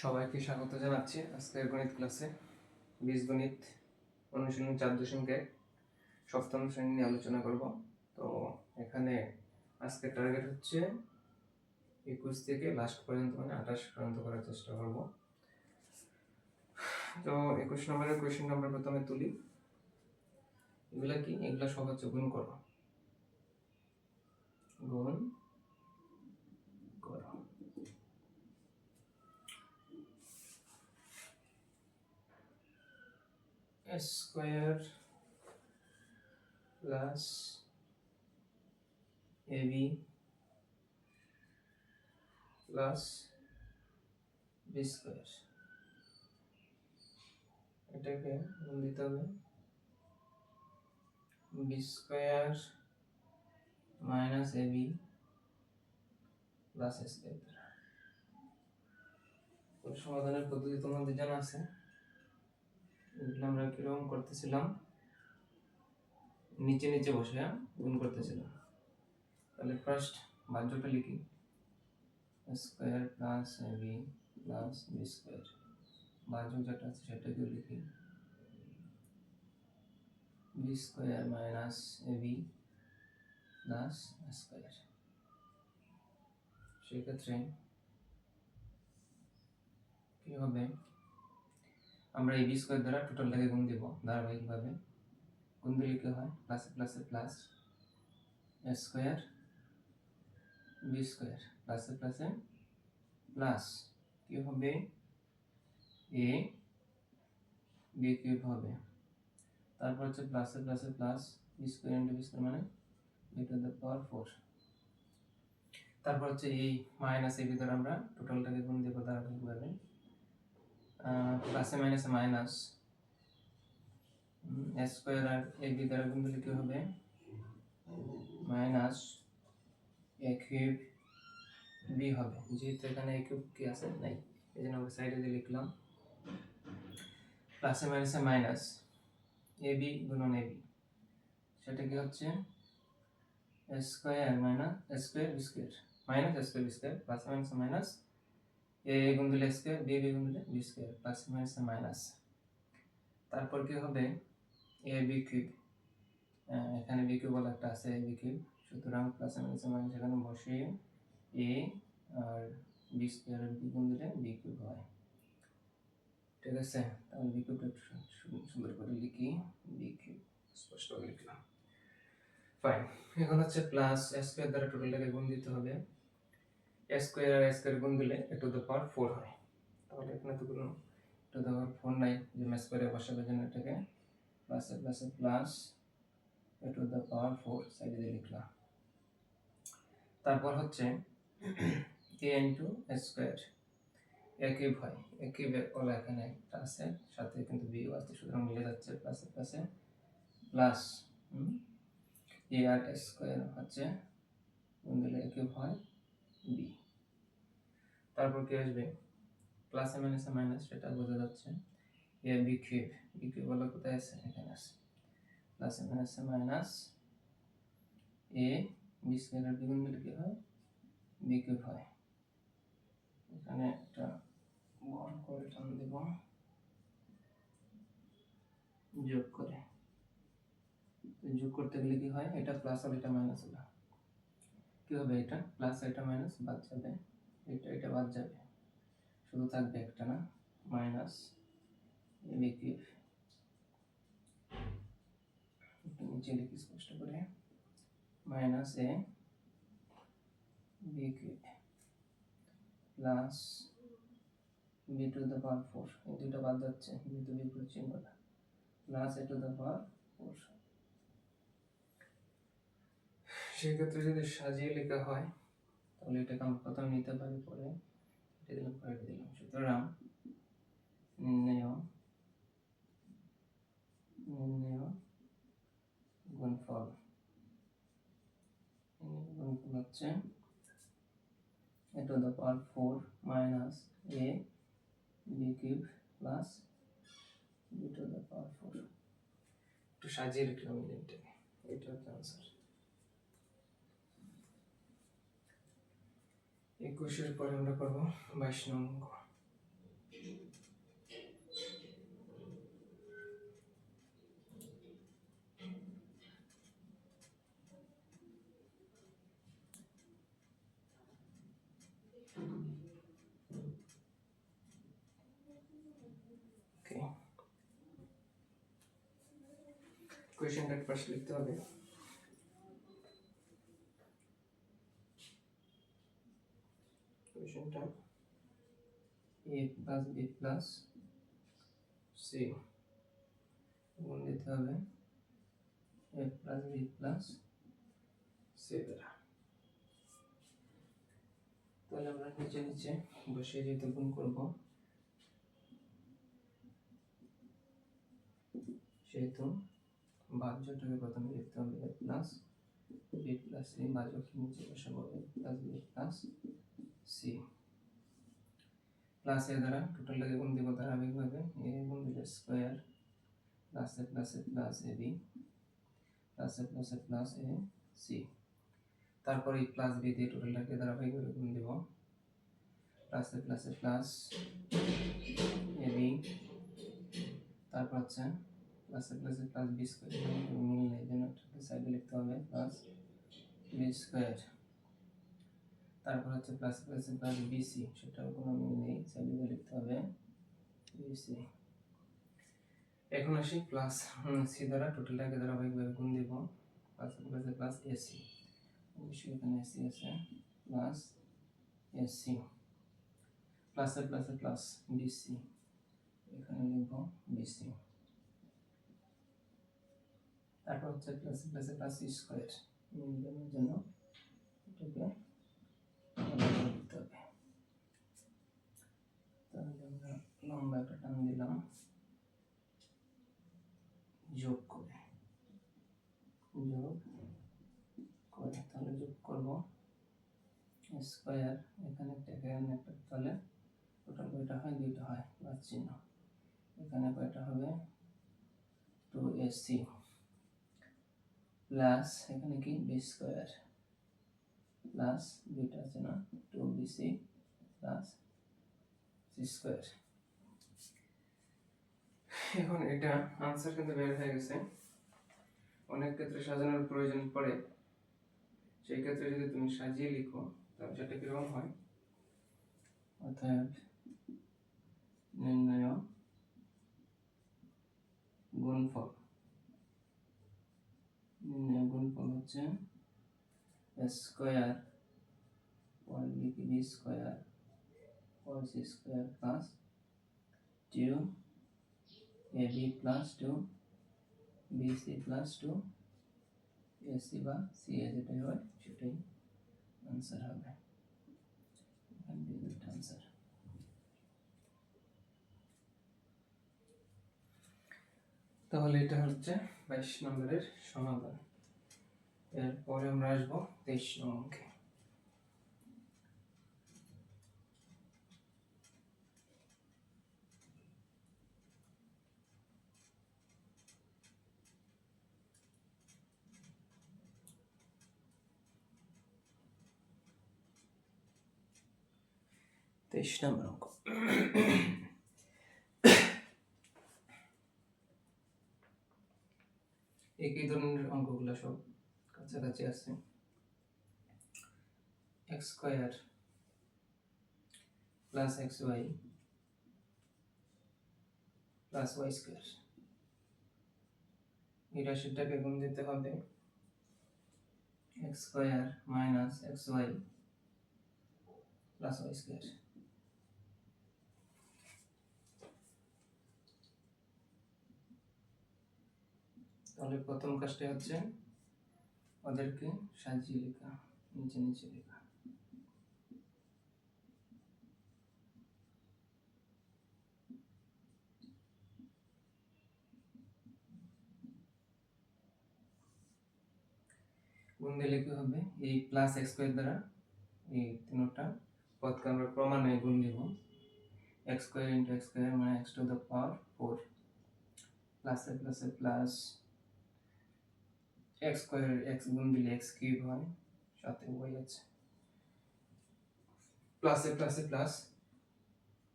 সবাইকে স্বাগত জানাচ্ছি আজকের গণিত ক্লাসে। বীজগণিত অনুশীলন চার দশমিক এক, সপ্তম শ্রেণি নিয়ে আলোচনা করব। তো এখানে আজকের টার্গেট হচ্ছে একুশ থেকে লাস্ট পর্যন্ত মানে আঠাশ পর্যন্ত করার চেষ্টা করব। তো একুশ নম্বরের কোয়েশ্চেন আমরা প্রথমে তুলি। এগুলা কি? এগুলা হচ্ছে গুণ করো। গুণ করো square plus AB plus B square এটাকে গুণ দিতে হবে। B square minus AB plus square সমাধানের পদ্ধতি তোমাদের জানা আছে। এগুলো আমরা কীরকম করতেছিলাম? নিচে নিচে বসে গুণ করতেছিলাম। তাহলে ফার্স্ট বাহ্যটা লিখি। Square plus B plus B square বাহ্য যেটা আছে সেটাকেও লিখি। B square minus B plus square সেক্ষেত্রে কি হবে? আমরা এই বি স্কোয়ার দ্বারা টোটালটাকে গুণ দেব ধারাবাহিকভাবে। গুণ দিলে কি হয়? প্লাসে প্লাসে প্লাস স্কোয়ার বি স্কোয়ার প্লাসে প্লাসে প্লাস কি হবে? এ বি কিউব হবে। তারপর হচ্ছে প্লাসে প্লাসে plus B square into B square মানে B to the power four তারপর হচ্ছে এই মাইনাস এ বি আমরা টোটালটাকে গুণ দেবো ধারাবাহিকভাবে। প্লাসে মাইনাসে মাইনাস স্কোয়ার আর এ বি দ্বারা গুণ দিলে কি হবে। মাইনাস এ কিউব বি হবে। যেহেতু এখানে এ কিউব কি আছে? নাই। এই জন্য আমরা সাইডে দিয়ে লিখলাম। প্লাসে মাইনাসে মাইনাস এ বি গুণন এ বি সেটা কি হচ্ছে? Square minus square B square minus square B square প্লাসে মাইনাসে মাইনাস এ গুণ দিলে স্কোয়ার বি বি গুণ দিলে B square plus minus minus তারপর কি হবে? এ বি কিউব এখানে বি কিউব বলে একটা আছে এ বি কিউব সুতরাং প্লাস মাইনাস মাইনাস এখানে বসিয়ে এ আর বি স্কোয়ার বি গুণ দিলে বি কিউব হয়। ঠিক আছে? তাহলে বি কিউবটা সুন্দর করে লিখি। বি কিউব স্পষ্ট করে লিখলাম। ফাইন এখন হচ্ছে প্লাস স্কোয়ার দ্বারা টোটালটাকে গুণ দিতে হবে। স্কোয়ার আর স্কোয়ার গুণ দিলে A to the power four হয়। তাহলে এখানে তো কোনো টু দ্য পাওয়ার ফোর নাই, যে ম্যাচ করে বসাবে জন্য এটাকে প্লাসে প্লাসে plus A to the power four সাইডে দিয়ে লিখলাম। তারপর হচ্ছে A into square A cube হয়। এ কিউব ওলা এখানে একটা আছে, সাথে কিন্তু বিও আছে, সুতরাং মিলে যাচ্ছে প্লাসে প্লাসে প্লাস এ আর স্কোয়ার হচ্ছে, গুণ দিলে এ কিউব বি। তারপর কি আসবে? প্লাসে মাইনাসে মাইনাস সেটা বোঝা যাচ্ছে। A B cube B cube বলে কোথায় আছে? এখানে আছে। প্লাসে মাইনাসে মাইনাস এ বি স্কোয়ার দ্বিগুণ দিলে কি হয়? বি কিউব হয়। এখানে একটা বড় করে টান দেব। যোগ করে। যোগ করতে গেলে কি হয়? এটা প্লাস আর এটা মাইনাস হলো। কি হবে এটা? প্লাস এটা মাইনাস বাদ যাবে। এটা এটা বাদ যাবে। শুধু থাকবে একটা না? মাইনাস বি কিউব নিচে লিখি স্পষ্ট করে। Minus A B cube plus B to the power four এই দুটো বাদ যাচ্ছে। যেহেতু বিপরীত চিহ্নটা। Plus A to the power four সেক্ষেত্রে যদি সাজিয়ে লেখা হয়, তাহলে এটাকে আমরা প্রথমে নিতে পারি, পরে এটা দিলাম, পরে দিলাম। সুতরাং নির্ণয় নির্ণয় গুণফল। গুণফল হচ্ছে A to the power four minus A B cube plus B to the power four একটু সাজিয়ে লিখলাম এটাকে এটা হচ্ছে আনসার একুশের পরে আমরা করব বাইশ নং অঙ্ক। কোয়েশনটা পাশে লিখতে হবে। কোয়েশ্চেনটা A plus B plus C গুণ দিতে হবে। A plus B plus C দ্বারা তাহলে আমরা নিচে নিচে বসিয়ে যেহেতু গুণ করব, সেহেতু বাহ্যটাকে প্রথমে লিখতে হবে A plus B plus C বাহ্যকে নিচে বসাবো। A plus B plus C plus A দ্বারা টোটালটাকে গুণ দিব ধারাবাহিকভাবে এ গুণ দিলে square plus A plus A plus A B plus A plus A plus A C তারপর এই প্লাস বি দিয়ে টোটালটাকে ধারাবাহিকভাবে গুণ দিব plus A plus A plus A B তারপর হচ্ছে plus A plus A plus B square মিল নেই জন্য সাইডে লিখতে হবে প্লাস বি স্কোয়ার তারপর হচ্ছে প্লাস প্লাস প্লাস বিসি সেটাও কোনো মিল নেই সাইডে লিখতে হবে বিসি এখন আসি প্লাস সি দ্বারা টোটালটাকে ধারাবাহিকভাবে গুণ দিব প্লাস প্লাস প্লাস এসি অবশ্যই এখানে এসি আছে plus AC plus plus plus BC এখানে লিখব বিসি তারপর হচ্ছে প্লাস প্লাস প্লাস স্কোয়ার মিলিয়নের জন্য এটাকে তাহলে আমরা লম্বা একটা টান দিলাম যোগ করে যোগ করে তাহলে যোগ করব স্কোয়ার এখানে একটা এখানে একটা তাহলে টোটাল কয়টা হয় দুইটা হয় প্লাস চিহ্ন এখানে কয়টা হবে টু এসি প্লাস এখানে কি বি স্কোয়ার প্লাস দুইটা আছে না two B C plus C square এখন এটা আনসার কিন্তু বের হয়ে গেছে। অনেক ক্ষেত্রে সাজানোর প্রয়োজন পড়ে। সেই ক্ষেত্রে যদি তুমি সাজিয়ে লিখো তাহলে সেটা কীরকম হয়? অর্থাৎ নির্ণয় গুণফল। নির্ণয় গুণফল হচ্ছে স্কোয়ার পর লিখি বি স্কোয়ার পর C square plus two A B plus two B C plus two A C বা সি এ যেটাই হয় সেটাই আনসার হবে। আনসার তাহলে এটা হচ্ছে বাইশ নম্বরের সমাধান। এরপরে আমরা আসব তেইশ নম্বরকে তেইশ নম্বর অঙ্ক। একই ধরনের অঙ্কগুলো সব? কাছাকাছি আছে। X square plus X Y plus Y square. এই রাশিটাকে গুণ দিতে হবে। X square minus X Y plus Y square. তাহলে প্রথম কাজটা হচ্ছে ওদেরকে সাজিয়ে লেখা, নিচে নিচে লেখা। গুণ দিলে হবে? এই প্লাস এক্স স্কোয়ার দ্বারা এই তিনটা পদকে আমরা ক্রমান্বয়ে গুণ দিব। X square into X square মানে X to the power four প্লাসে প্লাসে প্লাস এক্স স্কোয়ার এক্স গুণ দিলে এক্স কিউব হয় সাথে ওয়াই আছে প্লাসে প্লাসে প্লাস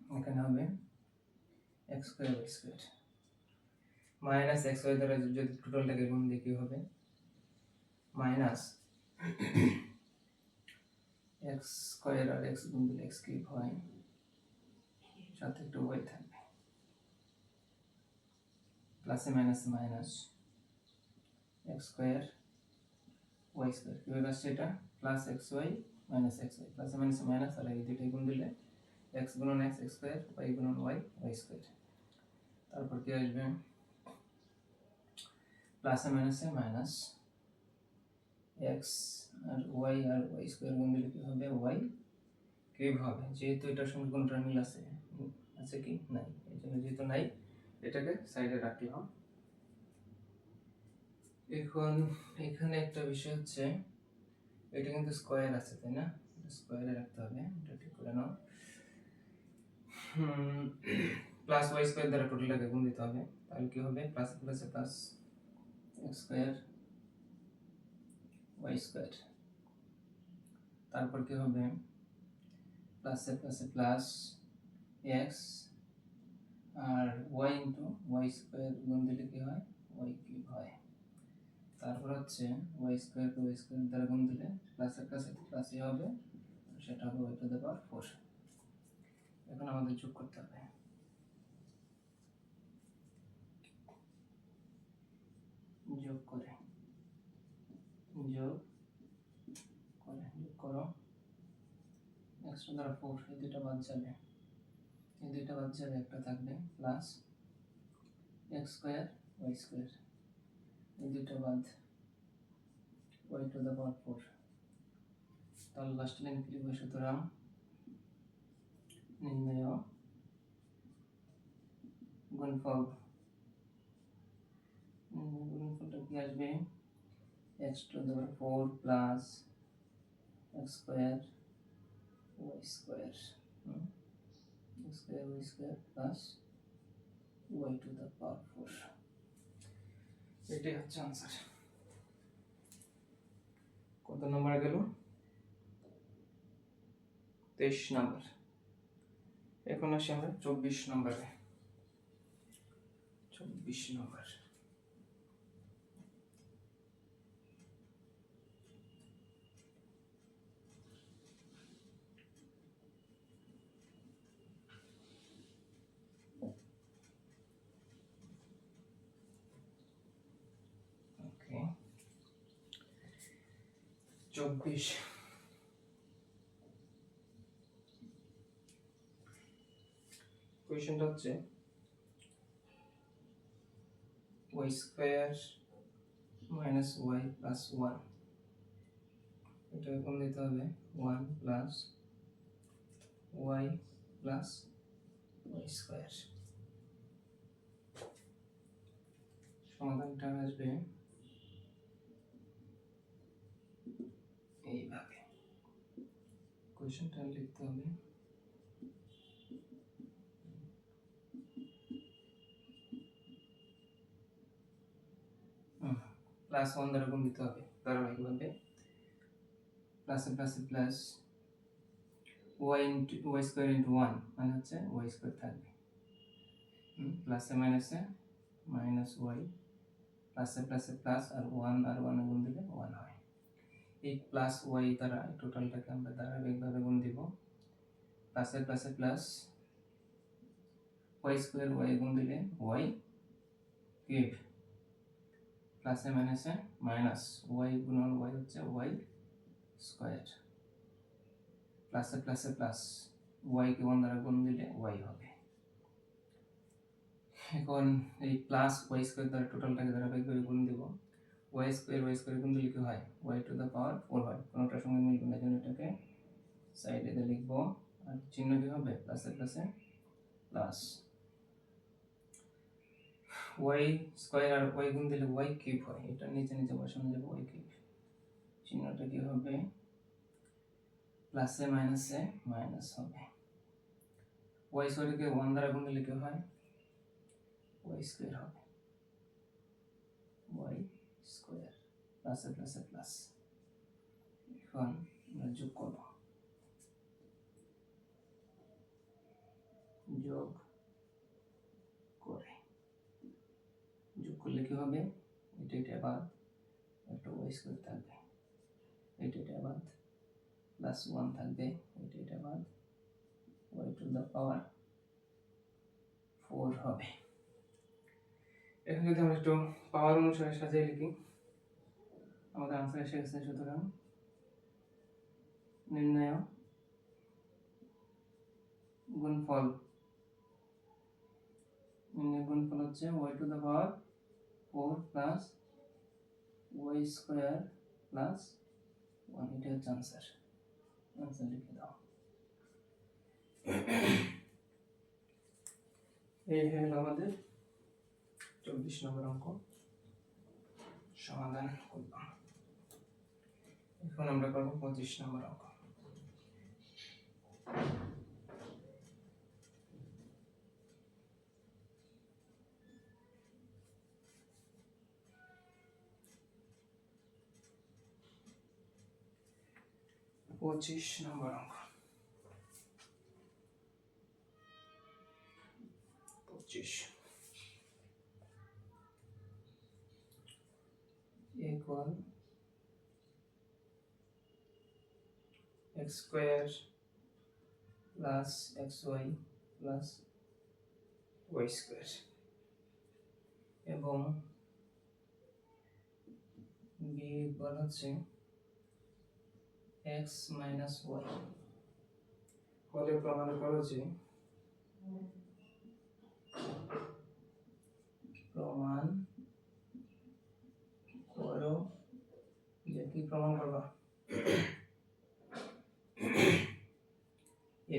এখানে হবে X square Y square minus X Y দ্বারা যদি টোটালটাকে গুণ দিয়ে কি হবে? মাইনাস এক্স স্কোয়ার আর এক্স গুণ দিলে এক্স কিউব হয় সাথে একটু ওয়াই থাকবে প্লাসে মাইনাসে minus X square Y square কীভাবে আসছে এটা plus X Y minus X Y plus minus minus আর এই দুইটাই গুণ দিলে এক্স গুণন এক্স এক্স স্কোয়ার ওয়াই গুণন ওয়াই ওয়াই স্কোয়ার তারপর কি আসবে? প্লাসে মাইনাসে মাইনাস এক্স আর ওয়াই আর ওয়াই স্কোয়ার গুণ দিলে কি হবে? ওয়াই কিউব হবে। যেহেতু এটার সঙ্গে কোনটা মিল আছে আছে কি? নাই। এই জন্য যেহেতু নাই, এটাকে সাইডে রাখলাম। এখন এখানে একটা বিষয় হচ্ছে, এটা কিন্তু স্কোয়ার আছে, তাই না? স্কোয়ারে রাখতে হবে, এটা ঠিক করে নাও। প্লাস ওয়াই স্কোয়ার দ্বারা টোটালটাকে গুণ দিতে হবে। তাহলে কি হবে? প্লাস প্লাসে প্লাস স্কোয়ার ওয়াই স্কোয়ার তারপর কি হবে? প্লাসে প্লাসে প্লাস এক্স আর ওয়াই ইন্টু ওয়াই স্কোয়ার গুণ দিলে কি হয়? ওয়াই কিউব হয়। তারপর হচ্ছে Y square to Y square দ্বারা গুণ দিলে প্লাসের প্লাসে প্লাসই হবে, সেটা হবে ওয়াই টু দ্য ফোর এখন আমাদের যোগ করতে হবে। যোগ করে যোগ করে, যোগ করো। একশো দ্বারা ফোর এই দুইটা বাদ যাবে। এই দুইটা বাদ যাবে, একটা থাকবে plus X square Y square দুইটা বাদ। Y to the power four তাহলে লাস্ট লাইন কি লিখবে? সুতরাং নির্ণয় গুণফল। গুণফলটা কি আসবে? X to the power four plus X square Y square square Y square plus Y to the power four এটাই হচ্ছে আনসার কত নম্বর গেল? তেইশ নম্বর এখন আসি আমরা চব্বিশ নম্বরে চব্বিশ নম্বর চব্বিশ। কোয়েশনটা হচ্ছে Y square minus Y plus one এটা এখন দিতে হবে one plus Y plus Y square সমাধানটা আসবে এইভাবে। কোয়েশনটা লিখতে হবে। প্লাস ওয়ান দ্বারা দিতে হবে। ধারাবাহিকভাবে। প্লাসে প্লাসে plus Y into Y square into one মানে হচ্ছে ওয়াই স্কোয়ার থাকবে। প্লাসে মাইনাসে মাইনাস ওয়াই প্লাসে প্লাসে প্লাস আর ওয়ান আর ওয়ান গুণ দিলে ওয়ান হয়। এই প্লাস ওয়াই দ্বারা এই টোটালটাকে আমরা ধারাবাহিকভাবে গুণ দিব। প্লাসে প্লাসে প্লাস ওয়াই স্কোয়ার ওয়াই গুণ দিলে ওয়াই কিউব প্লাসে মাইনাসে মাইনাস ওয়াই গুণন ওয়াই হচ্ছে ওয়াই স্কোয়ার প্লাসে প্লাসে প্লাস ওয়াইকে ওয়ান দ্বারা গুণ দিলে ওয়াই হবে। এখন এই প্লাস ওয়াই স্কোয়ার দ্বারা টোটালটাকে ধারাবাহিকভাবে গুণ দিব। ওয়াই স্কোয়ার ওয়াই স্কোয়ার গুণ দিলে কি হয়? Y to the power four হয়। কোনোটার সঙ্গে মিলবে না জন্য এটাকে সাইডে দিয়ে লিখব। আর চিহ্ন কি হবে? প্লাসে প্লাসে প্লাস ওয়াই স্কোয়ার আর ওয়াই গুণ দিলে ওয়াই কিউব হয়। এটা নিচে নিচে বসানো যাবে ওয়াই কিউব চিহ্নটা কি হবে? প্লাসে মাইনাসে মাইনাস হবে। ওয়াই স্কোয়ারকে ওয়ান দ্বারা গুণ দিলে কি হয়? ওয়াই স্কোয়ার হবে। ওয়াই প্লাসে প্লাসে, প্লাস। এখন আমরা যোগ করব। যোগ করে। যোগ করলে কি হবে? এটা এটা বাদ। একটা ওয়াই স্কোয়ার থাকবে। এটা এটা বাদ। প্লাস ওয়ান থাকবে। এটা এটা বাদ। Y to the power four হবে। এখন যদি আমরা একটু পাওয়ার অনুসারে সাজিয়ে লিখি আমাদের আনসার এসে গেছে, সুতরাং নির্ণয় গুণফল। নির্ণয় গুণফল হচ্ছে Y to the power four plus Y square plus one এটা হচ্ছে আনসার আনসার লিখে দাও। এই হলো আমাদের চব্বিশ নম্বর অঙ্ক। সমাধান করলাম। এখন আমরা করব পঁচিশ নম্বর অঙ্ক পঁচিশ নম্বর অঙ্ক পঁচিশ equal x square plus xy plus y square এবং b equal হচ্ছে x minus y ফলে প্রমাণ করো যে প্রমাণ করো যে কি প্রমাণ করবা A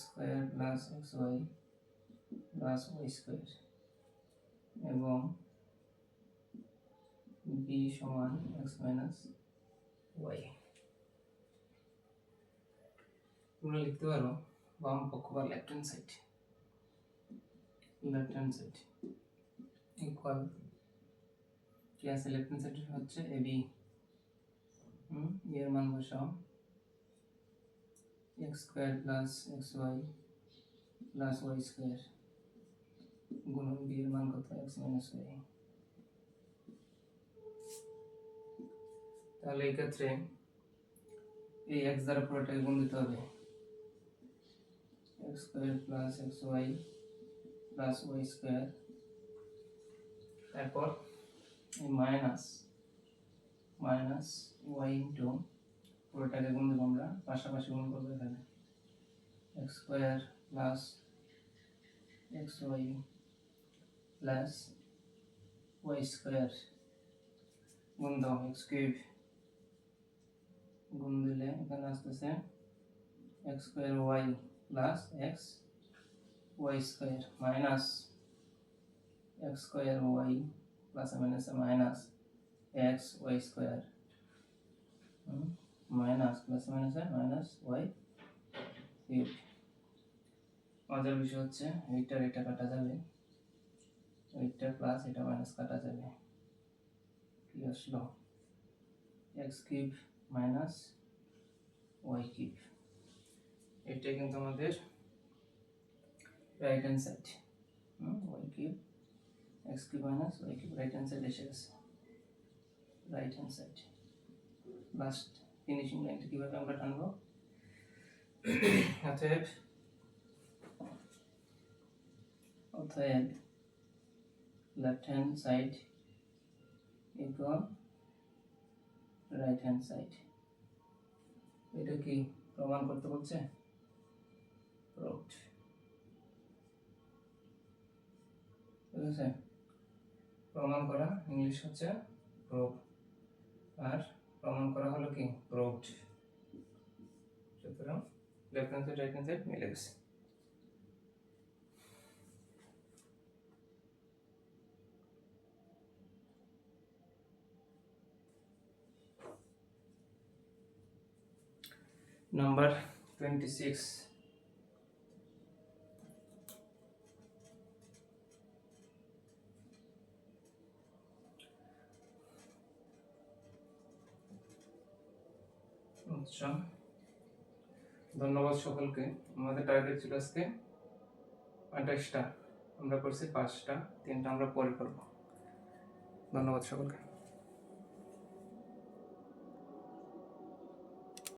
square plus X Y plus Y square এবং বি সমান এক্স মাইনাস ওয়াই তোমরা লিখতে পারো বাম পক্ষ বা left hand side left hand side equal কি আছে লেফট হ্যান্ড সাইড হচ্ছে এ বি হুম এর মান বসাও। X square plus X Y plus Y square গুণন বি এর মান কত? এক্স মাইনাস ওয়াই তাহলে এই ক্ষেত্রে এই এক্স দ্বারা পুরোটাকে গুণ দিতে হবে। X square plus X Y plus Y square তারপর মাইনাস মাইনাস ওয়াই ইন্টু পুরোটাকে গুণ দেবো আমরা, পাশাপাশি গুণ করব এখানে। X square plus X Y plus Y square গুণ দাও এক্স কিউব গুণ দিলে এখানে আসতেছে X square Y plus X Y square minus X square Y plus minus minus X Y square minus plus minus minus Y cube মজার বিষয় হচ্ছে, এইটার এটা কাটা যাবে। এইটা প্লাস এটা মাইনাস কাটা যাবে। কি আসলো? X cube minus Y cube এটা কিন্তু আমাদের right hand side Y cube X cube minus Y cube right hand side এসে গেছে। Right hand side last finishing লাইনটা কীভাবে আমরা টানবো? অতএব অতএব left hand side equal right hand side এটা কি প্রমাণ করতে বলছে? প্রুভড ঠিক আছে? প্রমাণ করা ইংলিশ হচ্ছে প্রুভ আর প্রমাণ করা হলো কি প্রুভড সুতরাং left hand side right hand side মিলে গেছে number 26 26 ধন্যবাদ সকলকে। আমাদের টার্গেট ছিল আজকে আঠাশটা। আমরা করছি পাঁচটা, তিনটা আমরা পরে করব। ধন্যবাদ সকলকে।